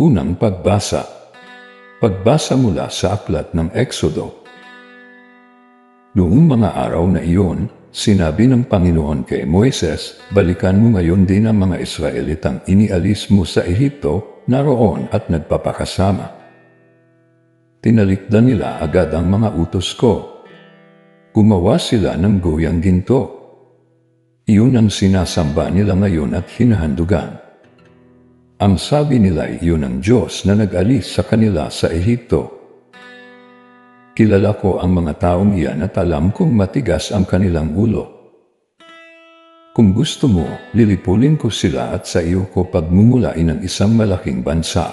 Unang pagbasa. Pagbasa mula sa aklat ng Exodo. Noong mga araw na iyon, sinabi ng Panginoon kay Moises, Balikan mo ngayon din ang mga Israelitang inialis mo sa Ehipto, naroon at nagpapakasama. Tinalikdan nila agad ang mga utos ko. Gumawa sila ng goyang ginto. Iyon ang sinasamba nila ngayon at hinahandugan. Ang sabi nila iyon ang Diyos na nag-alis sa kanila sa Ehipto. Kilala ko ang mga taong iyan at alam kong matigas ang kanilang ulo. Kung gusto mo, lilipulin ko sila at sa iyo ko pagmumulain ng isang malaking bansa.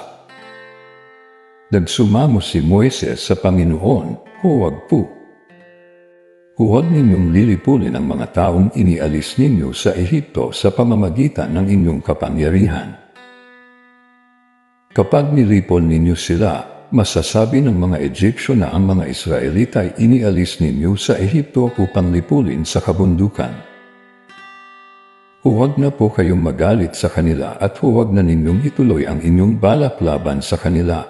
Nagsumamo si Moises sa Panginoon, huwag po. Huwag ninyong lilipulin ang mga taong inialis ninyo sa Ehipto sa pamamagitan ng inyong kapangyarihan. Kapag nilipon ninyo sila, masasabi ng mga Egyptyo na ang mga Israelita ay inialis ninyo sa Ehipto upang lipulin sa kabundukan. Huwag na po kayong magalit sa kanila at huwag na ninyong ituloy ang inyong balak laban sa kanila.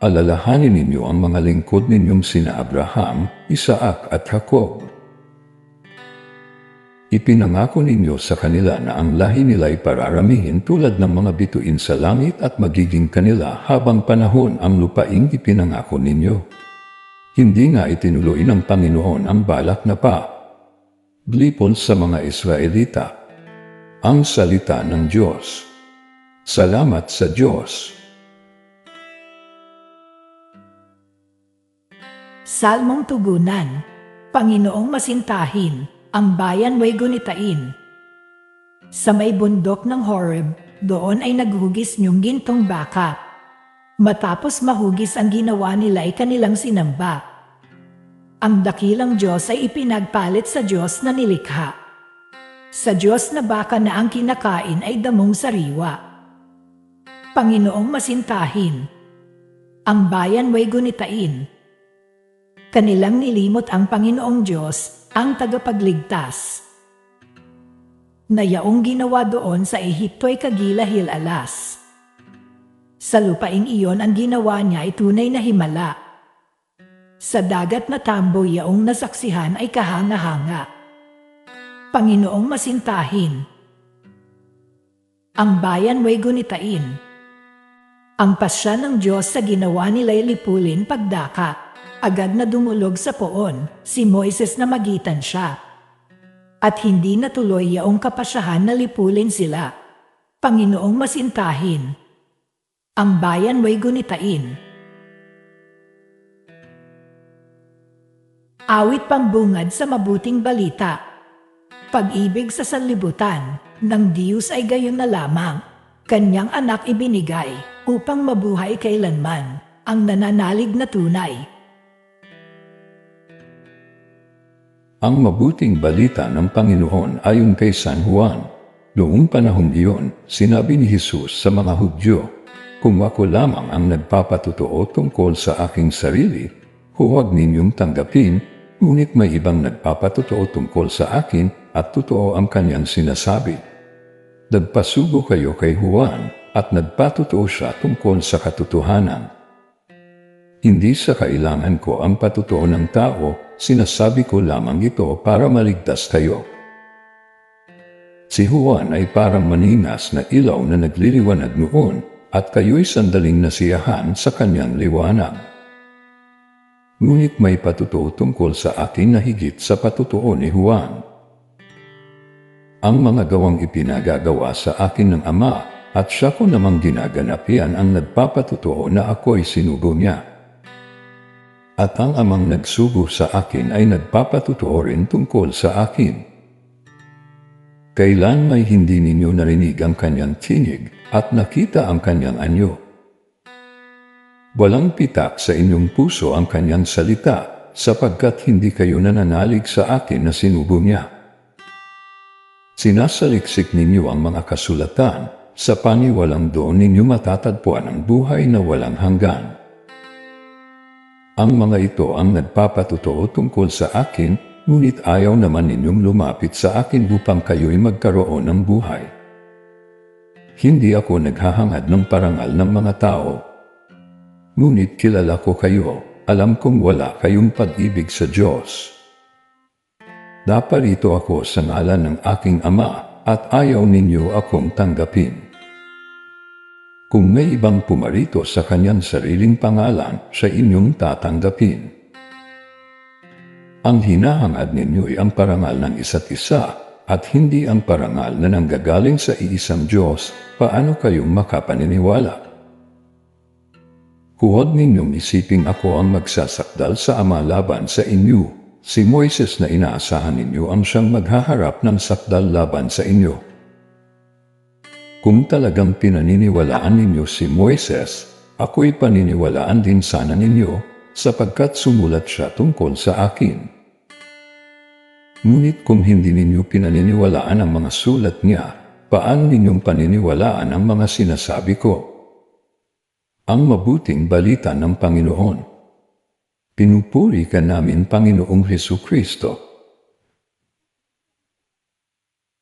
Alalahanin ninyo ang mga lingkod ninyong sina Abraham, Isaac at Jacob Ipinangako ninyo sa kanila na ang lahi nila ay pararamihin tulad ng mga bituin sa langit at magiging kanila habang panahon ang lupaing ipinangako ninyo. Hindi nga itinuloy ng Panginoon ang balak na pa. Blipon sa mga Israelita. Ang salita ng Diyos. Salamat sa Diyos. Salmong Tugunan Panginoong Masintahin ang bayan way gunitain. Sa may bundok ng Horeb, doon ay naghugis niyong gintong baka. Matapos mahugis ang ginawa nila ay kanilang sinamba. Ang dakilang Diyos ay ipinagpalit sa Diyos na nilikha. Sa Diyos na baka na ang kinakain ay damong sariwa. Panginoong masintahin, ang bayan way gunitain. Kanilang nilimot ang Panginoong Diyos ang tagapagligtas. Na yaong ginawa doon sa Ehipto ay kagilahil alas. Sa lupaing iyon ang ginawa niya ay tunay na himala. Sa dagat na tambo yaong nasaksihan ay kahanga-hanga. Panginoong masintahin. Ang bayan way gunitain. Ang pasya ng Diyos sa ginawa nila'y lipulin pagdaka agad na dumulog sa poon, si Moises na magitan siya. At hindi natuloy yaong kapasyahan na lipulin sila. Panginoong masintahin. Ang bayan way gunitain. Awit pambungad sa mabuting balita. Pag-ibig sa sanlibutan, ng Diyos ay gayon na lamang. Kanyang anak ibinigay upang mabuhay kailanman ang nananalig na tunay Ang mabuting balita ng Panginoon ayon kay San Juan. Noong panahon iyon, sinabi ni Jesus sa mga Hudyo, Kung ako lamang ang nagpapatutuo tungkol sa aking sarili, huwag ninyong tanggapin, ngunit may ibang nagpapatutuo tungkol sa akin at totoo ang kanyang sinasabi. Nagpasugo kayo kay Juan at nagpatutuo siya tungkol sa katotohanan. Hindi sa kailangan ko ang patutuo ng tao, Sinasabi ko lamang ito para maligtas kayo. Si Juan ay parang maningas na ilaw na nagliliwanag noon at kayo'y sandaling nasiyahan sa kanyang liwanag. Ngunit may patutuo tungkol sa akin na higit sa patutuo ni Juan. Ang mga gawang ipinagagawa sa akin ng Ama at siya ko namang ginaganap yan ang nagpapatutuo na ako'y sinugo niya at ang amang nagsugo sa akin ay nagpapatutuo rin tungkol sa akin. Kailan may hindi ninyo narinig ang kanyang tinig at nakita ang kanyang anyo? Walang pitak sa inyong puso ang kanyang salita sapagkat hindi kayo nananalig sa akin na sinubo niya. Sinasaliksik ninyo ang mga kasulatan sa paniwalang doon ninyo matatagpuan ang buhay na walang hanggan. Ang mga ito ang nagpapatutuo tungkol sa akin, ngunit ayaw naman ninyong lumapit sa akin upang kayo'y magkaroon ng buhay. Hindi ako naghahangad ng parangal ng mga tao. Ngunit kilala ko kayo, alam kong wala kayong pag-ibig sa Diyos. Naparito ako sa ngalan ng aking ama at ayaw ninyo akong tanggapin. Kung may ibang pumarito sa kanyang sariling pangalan, sa inyong tatanggapin. Ang hinahangad ninyo ay ang parangal ng isa't isa at hindi ang parangal na nanggagaling sa iisang Diyos, paano kayong makapaniniwala? Huwag ninyong isiping ako ang magsasakdal sa ama laban sa inyo. Si Moises na inaasahan ninyo ang siyang maghaharap ng sakdal laban sa inyo. Kung talagang pinaniniwalaan ninyo si Moises, ako'y paniniwalaan din sana ninyo sapagkat sumulat siya tungkol sa akin. Ngunit kung hindi ninyo pinaniniwalaan ang mga sulat niya, paano ninyong paniniwalaan ang mga sinasabi ko? Ang mabuting balita ng Panginoon. Pinupuri ka namin Panginoong Heso Kristo